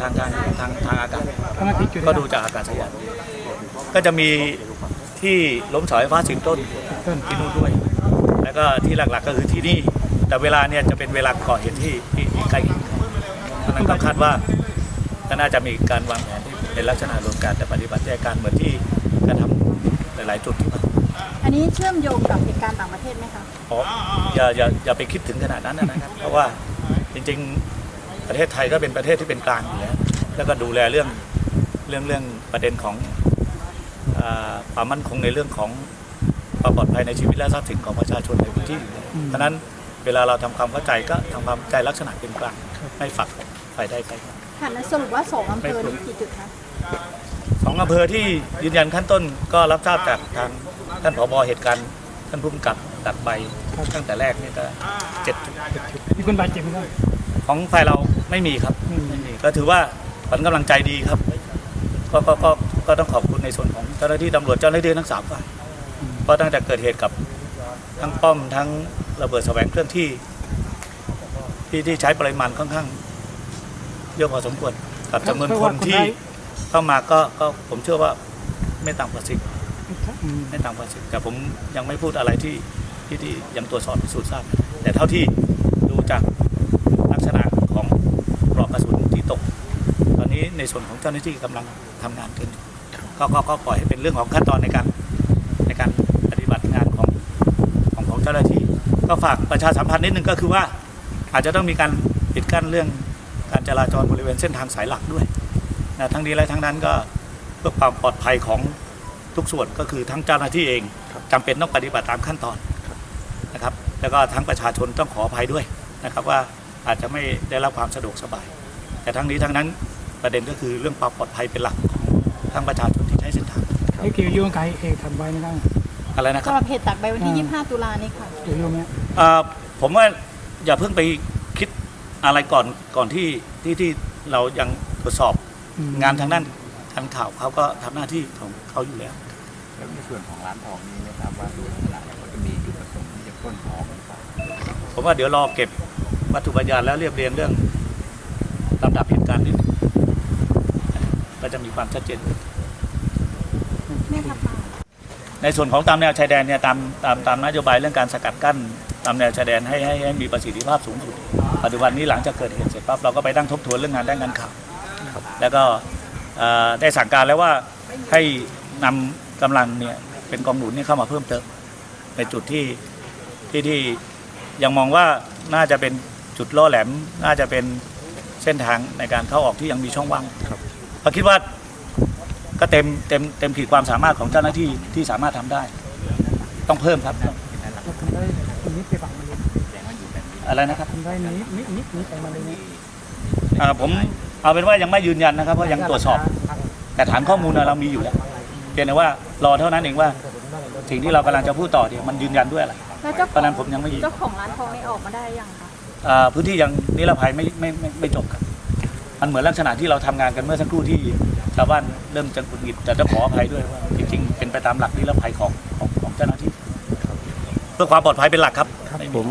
ทางทางทางทางอากาศทำไมผิดจุดก็ดูจากอากาศยานก็จะมีที่ล้มเสาไฟฟ้าสิงต้นต้นที่นู่นด้วย แล้วก็ที่หลักๆก็คือที่นี่ แต่เวลาเนี่ยจะเป็นเวลาก่อเหตุที่ที่ที่ใกล้เคียงกันเพราะฉะนั้นก็คาดว่าก็น่าจะมีการวางแผนที่เป็นลักษณะรวมการแต่ปฏิบัติแยกการเหมือนที่กระทำหลายๆจุดที่ผ่านอันนี้เชื่อมโยงกับเหตุการณ์ต่างประเทศไหมคะอ๋ออย่าอย่าอย่าไปคิดถึงขนาดนั้นนะครับ เพราะว่าจริงๆ ประเทศไทยก็เป็นประเทศที่เป็นกลางอยู่แล้วแล้วก็ดูแลเรื่องเรื่องเรื่องประเด็นของอาความมั่นคงในเรื่องของความปลอดภัยในชีวิตและทรัพย์สินของประชาชนในพื้นที่อยู่แล้วเพราะฉะนั้นเวลาเราทำความเข้าใจก็ทำความเข้าใจลักษณะเป็นกลางไม่ฝักฝ่ายใดฝ่ายหนึ่งค่ะแล้วสรุปว่าสองอำเภอนี้กี่จุดคะสองอำเภอที่ยืนยันขั้นต้นก็รับทราบจากทางท่านผบเหตุการณ์ท่านผู้กำกับตัดไปตั้งแต่แรกนี่ก็เจ็ดจุดมีคนบาดเจ็บไหมครับ ของฝ่ายเราไม่มีครับไม่มีไม่มีก็ถือว่าขวัญกำลังใจดีครับก็ก็ก็ก็ต้องขอบคุณในส่วนของเจ้าหน้าที่ตำรวจเจ้าหน้าที่ทั้งสามฝ่ายเพราะตั้งแต่เกิดเหตุกับทั้งป้อมทั้งระเบิดแสวงเคลื่อนที่ ที่ที่ใช้ปริมาณค่อนข้างเยอะพอสมควรกับจำนวนคนที่เข้ามาก็ก็ผมเชื่อว่าไม่ต่ำกว่าสิบอืมไม่ต่ำกว่าสิบแต่ผมยังไม่พูดอะไรที่ที่ที่ยังตรวจสอบพิสูจน์ทราบแต่เท่าที่ดูจากลักษณะของปลอกกระสุนที่ตก ตอนนี้ ในส่วนของเจ้าหน้าที่กำลังทำงานกันอยู่ก็ก็ก็ปล่อยให้เป็นเรื่องของขั้นตอนในการในการปฏิบัติงานของของของเจ้าหน้าที่ ก็ฝากประชาสัมพันธ์นิดนึงก็คือว่า อาจจะต้องมีการปิดกั้นเรื่องการจราจรบริเวณเส้นทางสายหลักด้วยนะทั้งนี้และทั้งนั้นก็เพื่อความปลอดภัยของทุกส่วนก็คือทั้งเจ้าหน้าที่เองจำเป็นต้องปฏิบัติตามขั้นตอนนะครับ แล้วก็ทั้งประชาชนต้องขออภัยด้วยนะครับว่าอาจจะไม่ได้รับความสะดวกสบาย แต่ทั้งนี้ทั้งนั้น ประเด็นก็คือเรื่องความปลอดภัยเป็นหลักของทั้งประชาชนที่ใช้เส้นทางนี่เกี่ยวโยงกับเหตุทำไว้นะครับอะไรนะคสำรับหรับเหตุตักใบวันที่อ่า25 ตุลานี้ค่ะเกี่ยวโยงไหมเอ่อผมว่าอย่าเพิ่งไปคิดอะไรก่อนก่อนที่ที่ที่เรายังตรวจสอบอืมงานทางด้านการข่าวเขาก็ทำหน้าที่ของเขาอยู่แล้วแล้วในส่วนของร้านทองนี้นะครับว่าดูลักษณะแล้วเขาจะมีจุดประสงค์ที่จะปล้นทองหรือเปล่าผมว่าเดี๋ยวรอเก็บวัตถุพยานแล้วเรียบเรียงเรื่องลำดับเหตุการณ์นิดนึง ก็จะมีความชัดเจนแม่ทัพมาในส่วนของตามแนวชายแดนเนี่ยตามตามตามนโยบายเรื่องการสกัดกั้น ตามแนวชายแดนให้ให้ให้มีประสิทธิภาพสูงสุด ปัจจุบันนี้หลังจากเกิดเหตุเสร็จปั๊บเราก็ไปตั้งทบทวนเรื่องงานด้านการข่าวแล้วก็เอ่อได้สั่งการแล้วว่าให้นำกำลังเนี่ยเป็นกองหนุนเนี่ยเข้ามาเพิ่มเติมในจุดที่ที่ที่ยังมองว่าน่าจะเป็นจุดล่อแหลม น่าจะเป็นเส้นทางในการเข้าออกที่ยังมีช่องว่าง เราคิดว่าก็เต็มเต็มเต็มขีดความสามารถของเจ้าหน้าที่ที่สามารถทำได้ ต้องเพิ่มครับเราทำได้คนนี้ไปฝังมาเลยอะไรนะครับทำได้นี้นิดนิดนิดไปมาเลยนะอ่าผมเอาเป็นว่ายังไม่ยืนยันนะครับเพราะยังตรวจสอบ แต่ฐานข้อมูลน่ะเรามีอยู่แล้วเพียงแต่ว่ารอเท่านั้นเองว่าสิ่งที่เรากำลังจะพูดต่อเนี่ยมันยืนยันด้วยอะไรแล้วเจ้าเพขอราะงฉะนั้นผมยังไม่ยืนเจ้าของร้านทองนี่ออกมาได้ยังคะอ่าพื้นที่ยังนิรภัยไม่ไม่ไม่ไม่จบครับ มันเหมือนลักษณะที่เราทำงานกันเมื่อสักครู่ที่ชาวบ้านเริ่มจะหงุดหงิดแต่ต้องขออภัยด้วยว่าจริงๆเป็นไปตามหลักนิรภัยของของของเจ้าหน้าที่เพื่อความปลอดภัยเป็นหลักครับครับไม่ผมีม